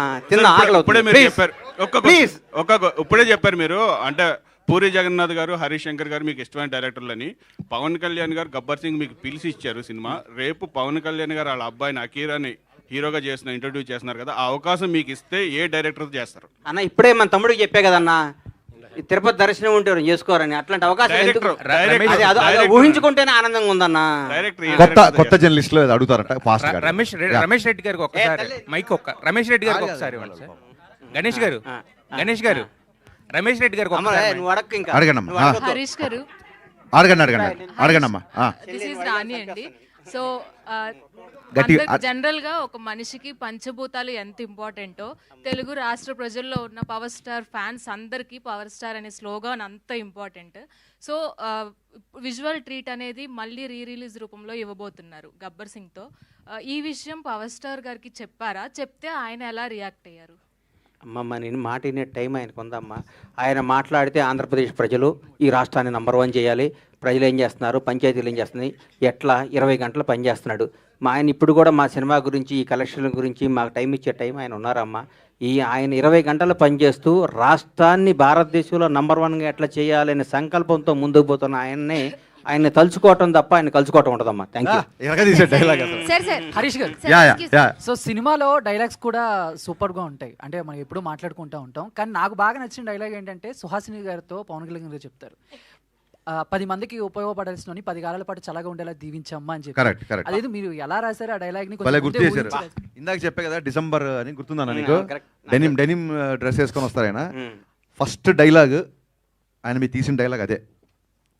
ఆ, తిన్న ఆకలి ఇప్పుడే. మీరు. చెప్పారు ఒక్క. ఒక్క ఇప్పుడే చెప్పారు మీరు అంటే పూరి జగన్నాథ్ గారు హరీష్ శంకర్ గారు మీకు ఇష్టమైన డైరెక్టర్లని పవన్ కళ్యాణ్ గారు గబ్బర్ సింగ్ మీకు పిలిచి ఇచ్చారు సినిమా రేపు పవన్ కళ్యాణ్ గారు వాళ్ళ అబ్బాయిని అకీరాని హీరోగా చేసిన ఇంట్రడ్యూస్ చేస్తున్నారు కదా ఆ అవకాశం మీకు ఇస్తే ఏ డైరెక్టర్ చేస్తారు అన్న ఇప్పుడే మన తమ్ముడికి చెప్పే కదన్నా తిరుపతి దర్శనం ఉంటే చేసుకోరని అట్లాంటి అవకాశం ఊహించుకుంటేనే ఆనందంగా ఉందన్నా. కొత్త కొత్త జర్నలిస్ట్లో అడుగుతారట ఫాస్ట్ రమేష్ రమేష్ రెడ్డి గారికి ఒక్కసారి మైక్ ఒక్క రమేష్ రెడ్డి గారికి ఒకసారి గణేష్ గారు గణేష్ గారు రమేష్ రెడ్డి గారికి అమ్మ ఒక్కసారి నువ్వు అడక్క ఇంకా. అడగండి. హరీష్ గారు. అడగండి అడగండి అడగండి అమ్మా సో జనరల్గా ఒక మనిషికి పంచభూతాలు ఎంత ఇంపార్టెంటో తెలుగు రాష్ట్ర ప్రజల్లో ఉన్న పవర్ స్టార్ ఫ్యాన్స్ అందరికీ పవర్ స్టార్ అనే స్లోగాన్ అంత ఇంపార్టెంట్. సో విజువల్ ట్రీట్ అనేది మళ్ళీ రీ రిలీజ్ రూపంలో ఇవ్వబోతున్నారు గబ్బర్ సింగ్తో ఆ, ఈ విషయం పవర్ స్టార్ గారికి చెప్పారా? చెప్తే ఆయన ఎలా రియాక్ట్ అయ్యారు? అమ్మమ్మ నేను మాట వినే టైం ఆయనకు ఉందమ్మా. ఆయన మాట్లాడితే ఆంధ్రప్రదేశ్ ప్రజలు ఈ రాష్ట్రాన్ని నంబర్ వన్ చేయాలి. ప్రజలు ఏం చేస్తున్నారు? పంచాయతీలు ఏం చేస్తున్నాయి? ఎట్లా? ఇరవై గంటలు పనిచేస్తున్నాడు మా ఆయన ఇప్పుడు కూడా మా సినిమా గురించి ఈ కలెక్షన్ల గురించి మాకు టైం ఇచ్చే టైం ఆయన ఉన్నారమ్మా. ఈ ఆయన ఇరవై గంటలు పనిచేస్తూ రాష్ట్రాన్ని భారతదేశంలో నంబర్ వన్గా ఎట్లా చేయాలనే సంకల్పంతో ముందుకు పోతున్న ఆయన్ని ఆయన్ని తలుచుకోవటం తప్ప ఆయన కలుసుకోవటం ఉండదమ్మా. థ్యాంక్ యూ డైలాగ్ అసలు. సార్ సార్ హరీష్ గారు sir, yeah yeah excuse yeah so సినిమాలో డైలాగ్స్ కూడా సూపర్గా ఉంటాయి. అంటే మనం ఎప్పుడూ మాట్లాడుకుంటూ ఉంటాం. కానీ నాకు బాగా నచ్చిన డైలాగ్ ఏంటంటే సుహాసిని గారితో పవన్ కళ్యాణ్ గారు చెప్తారు. ఆ, పది మందికి ఉపయోగపడాల్సిన పది కాలాల పాటు చల్లగా ఉండేలా దీవించమ్మా అని చెప్పి. కరెక్ట్ కరెక్ట్ అదేదో మీరు ఎలా రాశారు ఆ డైలాగ్ని భలే కొంచెం గుర్తు ముందే చేశారు. ఇందాక చెప్పే కదా డిసెంబర్ అని గుర్తుందన్న నీకు? ఆ, correct. డెనిమ్ డెనిమ్ డ్రెస్ వేసుకొని వస్తారు ఆయన ఉమ్. ఫస్ట్ డైలాగ్ ఆయన మీరు తీసిన డైలాగ్ అదే.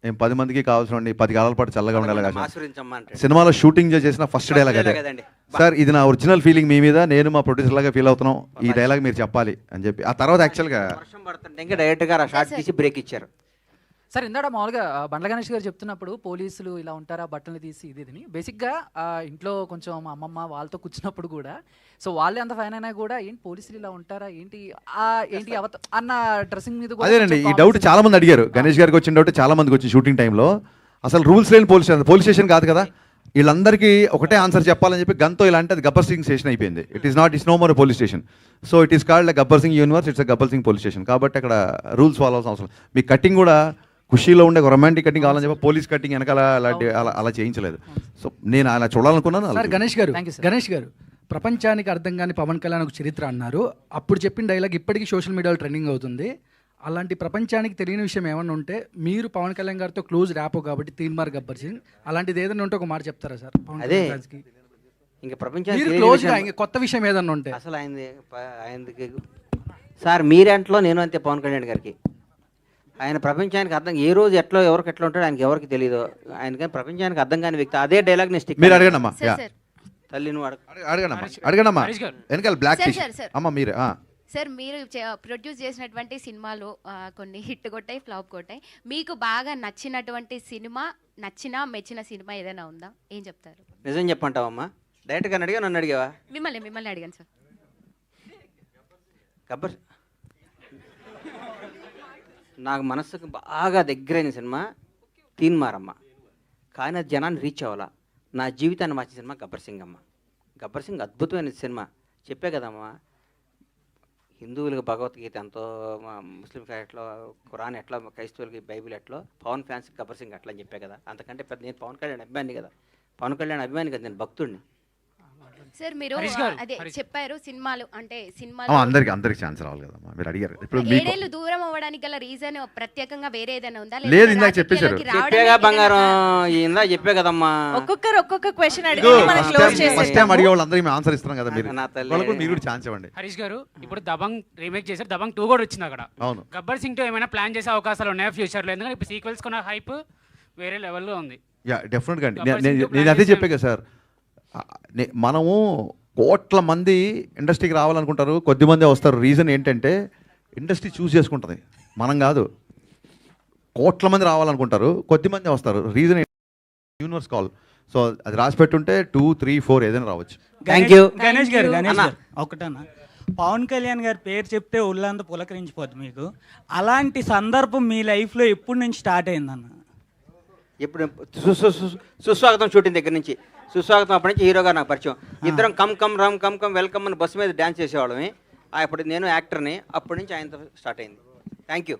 ఏం పది మందికి కావాల్సిన పది కాలాల పాటు చల్లగా ఉండాలి సినిమాలో షూటింగ్ చేసిన ఫస్ట్ డైలాగ్ అదే. సార్ ఇది నా ఒరిజినల్ ఫీలింగ్ మీ మీద నేను మా ప్రొడ్యూసర్ లాగా ఫీల్ అవుతున్నాం. ఈ డైలాగ్ మీరు చెప్పాలి అని చెప్పి. ఆ తర్వాత యాక్చువల్గా వర్షం పడుతుంటే ఇంకా డైరెక్ట్గా షార్ట్ తీసి బ్రేక్ ఇచ్చారు. సార్ ఇందాక మామూలుగా బండ్ల గణేష్ గారు చెప్తున్నప్పుడు పోలీసులు ఇలా ఉంటారా బట్టలు తీసి ఇది ఇదిని బేసిక్గా ఇంట్లో కొంచెం మా అమ్మమ్మ వాళ్ళతో కూర్చున్నప్పుడు కూడా సో వాళ్ళే అంత ఫైన్ అయినా కూడా ఏంటి పోలీసులు ఇలా ఉంటారా ఏంటి ఆ ఏంటి అవత అన్న డ్రెస్సింగ్ మీద అదేనండి ఈ డౌట్ చాలా మంది అడిగారు. గణేష్ గారికి వచ్చిన డౌట్ చాలా మందికి వచ్చింది షూటింగ్ టైంలో అసలు రూల్స్ లేని పోలీస్ స్టేషన్ పోలీస్ స్టేషన్ కాదు కదా. వీళ్ళందరికీ ఒకటే ఆన్సర్ చెప్పాలని చెప్పి గన్తో ఇలా అంటే అది గబ్బర్ సింగ్ స్టేషన్ అయిపోయింది. It is not is no more police station so it is called Gabbar Singh universe it's Gabbar Singh police station కాబట్టి అక్కడ రూల్స్ ఫాలో అవసరం. మీ కటింగ్ కూడా ఖుషీలో ఉండే రొమాంటిక్ కటింగ్ కావాలని చెప్పి పోలీస్ కటింగ్ వెనకాల అలాంటి అలా అలా చేయించలేదు. సో నేను అలా చూడాలనుకున్నాను అలా సార్ గణేష్ గారు. గణేష్ గారు ప్రపంచానికి అర్థం కాని పవన్ కళ్యాణ్ ఒక చరిత్ర అన్నారు. అప్పుడు చెప్పిన డైలాగ్ ఇప్పటికీ సోషల్ మీడియాలో ట్రెండింగ్ అవుతుంది. అలాంటి ప్రపంచానికి తెలియని విషయం ఏమన్నా ఉంటే మీరు పవన్ కళ్యాణ్ గారితో క్లోజ్ ర్యాపో కాబట్టి తీన్ మార్ గబ్బర్ సింగ్ అలాంటిది ఏదైనా ఉంటే ఒక మాట చెప్తారా సార్ పవన్? ఇంకా ప్రపంచానికి మీరు తెలియని క్లోజ్గా విషయం- ఇంకా కొత్త విషయం ఏదన్నా ఉంటే. అసలు ఆయనది సార్ మీరంట్లో నేను అంతే పవన్ కళ్యాణ్ గారికి. ఆయన ప్రపంచానికి అర్థం ఏ రోజు ఎట్లా ఎవరికి ఎట్లా ఉంటాడో ఆయనకి ఎవరికి తెలియదు ఆయనకి ప్రపంచానికి అర్థం కాని వ్యక్తి అదే డైలాగ్ నేను స్టిక్ మీరు అడగండి అమ్మా సార్ యా. సార్ తల్లి నువ్వు అడగ అడగండి అమ్మా అడగండి అమ్మా వెనకాల బ్లాక్. అమ్మ మీరు ఆ. సార్ మీరు ప్రొడ్యూస్ చేసినటువంటి సినిమాలు కొన్ని హిట్ కొట్టాయి ఫ్లాప్ కొట్టాయి. మీకు బాగా నచ్చినటువంటి సినిమా నచ్చిన మెచ్చిన సినిమా ఏదైనా ఉందా? ఏం చెప్తారు? నిజం చెప్పంటావమ్మా. డైరెక్ట్గా అడిగా నన్ను అడిగావా? మిమ్మల్ని మిమ్మల్ని అడిగాను సార్ గబ్బర్ నాకు మనసుకు బాగా దగ్గరైన సినిమా తీన్మారమ్మ. కానీ అది జనాన్ని రీచ్ అవ్వాలా? నా జీవితాన్ని మార్చిన సినిమా గబ్బర్ సింగ్ అమ్మ. గబ్బర్ సింగ్ అద్భుతమైన సినిమా. చెప్పే కదమ్మా హిందువులకు భగవద్గీత ఎంతో మా ముస్లింకి ఎట్లా ఖురాన్ ఎట్లా క్రైస్తవులకి బైబిల్ ఎట్లా పవన్ ఫ్యాన్స్ గబ్బర్ సింగ్ అట్లా అని చెప్పే కదా. అంతకంటే పెద్ద నేను పవన్ కళ్యాణ్ అభిమాని కదా. పవన్ కళ్యాణ్ అభిమాని కదా నేను భక్తుడిని. సార్ మీరు అదే. చెప్పారు సినిమాలు అంటే సినిమాలు అందరికి అందరికి ఛాన్స్ రావాలి కదమ్మా మీరు అడిగారు. ఇప్పుడు ఏడేళ్ళు దూరం అవ్వడానికి గల రీజన్ ప్రత్యేకంగా వేరే ఏదైనా ఉందా? లేదు, ఇందాక చెప్పేశారు. చెప్పేగా బంగారం ఇందా చెప్పే కదమ్మా. ఒక్కొక్కరు ఒక్కొక్క క్వశ్చన్ అడిగి మనం first close time- first time చేసేస్తాము అడిగే వాళ్ళందరికీ మేము ఆన్సర్ ఇస్తున్నాం కదా మీరు. వాళ్ళకు మీరు కూడా ఛాన్స్ ఇవ్వండి. హరీష్ గారు ఇప్పుడు దబంగ్ రీమేక్ చేశారు దబంగ్ టూ కూడా వచ్చింది అక్కడ. అవును. గబ్బర్ సింగ్తో ఏమైనా ప్లాన్ చేసే అవకాశాలు ఉన్నాయా ఫ్యూచర్లో ఎందుకంటే ఇప్పుడు సీక్వెల్స్ కొన్న హైప్ వేరే లెవెల్లో ఉంది. యా డెఫినెట్గా అండి. గబ్బర్ నేను- అదే. చెప్పే కదా సార్. మనము కోట్ల మంది ఇండస్ట్రీకి రావాలనుకుంటారు. కొద్ది మందే వస్తారు. రీజన్ ఏంటంటే ఇండస్ట్రీ చూస్ చేసుకుంటుంది. మనం కాదు. కోట్ల మంది రావాలనుకుంటారు. కొద్ది మంది వస్తారు. Reason universe call. సో అది రాసి పెట్టుంటే టూ త్రీ ఫోర్ ఏదైనా రావచ్చు. థ్యాంక్ యూ గణేష్ గారు గణేష్ అన్న. గారు. ఒకటన్నా. పవన్ కళ్యాణ్ గారి పేరు చెప్తే ఒళ్ళంతా పులకరించిపోద్ది మీకు. అలాంటి సందర్భం మీ లైఫ్లో ఎప్పటి నుంచి స్టార్ట్ అయిందన్న? ఇప్పుడు సుస్వాగతం షూటింగ్ దగ్గర నుంచి. సుస్వాగతం అప్పటి నుంచి హీరోగా నాకు పరిచయం. ఇద్దరం come come rum come come welcome అని బస్సు మీద డ్యాన్స్ చేసేవాళ్ళమే. అప్పుడు నేను యాక్టర్ని అప్పటి నుంచి ఆయనతో స్టార్ట్ అయింది. Thank you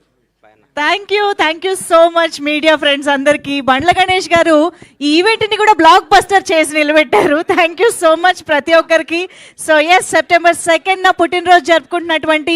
thank you thank you so much media friends అందరికీ. బండ్ల గణేష్ గారు ఈ ఈవెంట్ని కూడా బ్లాక్ బస్టర్ చేసి నిలబెట్టారు. థ్యాంక్ యూ సో మచ్ ప్రతి ఒక్కరికి. సో ఎస్ సెప్టెంబర్ సెకండ్ నా పుట్టినరోజు జరుపుకుంటున్నటువంటి